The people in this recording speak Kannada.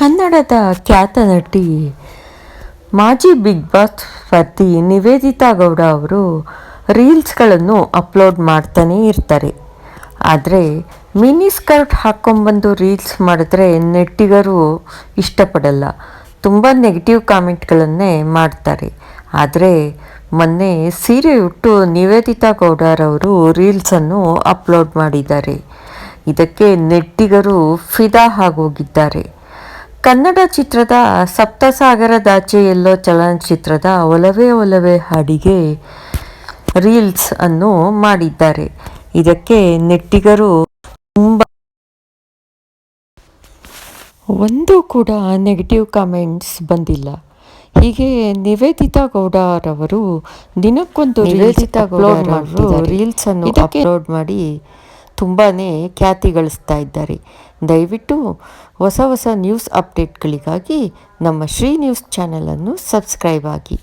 ಕನ್ನಡದ ಖ್ಯಾತ ನಟಿ ಮಾಜಿ ಬಿಗ್ ಬಾಸ್ ಸ್ಪರ್ಧಿ ನಿವೇದಿತಾ ಗೌಡ ಅವರು ರೀಲ್ಸ್ಗಳನ್ನು ಅಪ್ಲೋಡ್ ಮಾಡ್ತಾನೇ ಇರ್ತಾರೆ. ಆದರೆ ಮಿನಿ ಸ್ಕರ್ಟ್ ಹಾಕ್ಕೊಂಬಂದು ರೀಲ್ಸ್ ಮಾಡಿದ್ರೆ ನೆಟ್ಟಿಗರು ಇಷ್ಟಪಡಲ್ಲ. ತುಂಬ ನೆಗೆಟಿವ್ ಕಾಮೆಂಟ್ಗಳನ್ನೇ ಮಾಡ್ತಾರೆ. ಆದರೆ ಮೊನ್ನೆ ಸೀರೆ ಉಟ್ಟು ನಿವೇದಿತಾ ಗೌಡರವರು ರೀಲ್ಸನ್ನು ಅಪ್ಲೋಡ್ ಮಾಡಿದ್ದಾರೆ. ಇದಕ್ಕೆ ನೆಟ್ಟಿಗರು ಫಿದಾ ಆಗೋಗಿದ್ದಾರೆ. ಕನ್ನಡ ಚಿತ್ರದ ಸಪ್ತಸಾಗರದಾಚೆ ಎಲ್ಲೋ ಚಲನಚಿತ್ರದ ಒಲವೇ ಒಲವೇ ಹಾಡಿಗೆ ರೀಲ್ಸ್ ಅನ್ನು ಮಾಡಿದ್ದಾರೆ. ಇದಕ್ಕೆ ನೆಟ್ಟಿಗರು ತುಂಬ ಒಂದು ಕೂಡ ನೆಗೆಟಿವ್ ಕಾಮೆಂಟ್ಸ್ ಬಂದಿಲ್ಲ. ಹೀಗೆ ನಿವೇದಿತಾ ಗೌಡರವರು ದಿನಕ್ಕೊಂದು ನಿವೇದಿತಾ ಗೌಡ ರೀಲ್ಸ್ ಅನ್ನು ಅಪ್ಲೋಡ್ ಮಾಡಿ ತುಂಬಾ ಖ್ಯಾತಿ ಗಳಿಸ್ತಾ ಇದ್ದಾರೆ. ದಯವಿಟ್ಟು ಹೊಸ ಹೊಸ ನ್ಯೂಸ್ ಅಪ್ಡೇಟ್ಗಳಿಗಾಗಿ ನಮ್ಮ ಶ್ರೀ ನ್ಯೂಸ್ ಚಾನಲನ್ನು ಸಬ್ಸ್ಕ್ರೈಬ್ ಆಗಿ.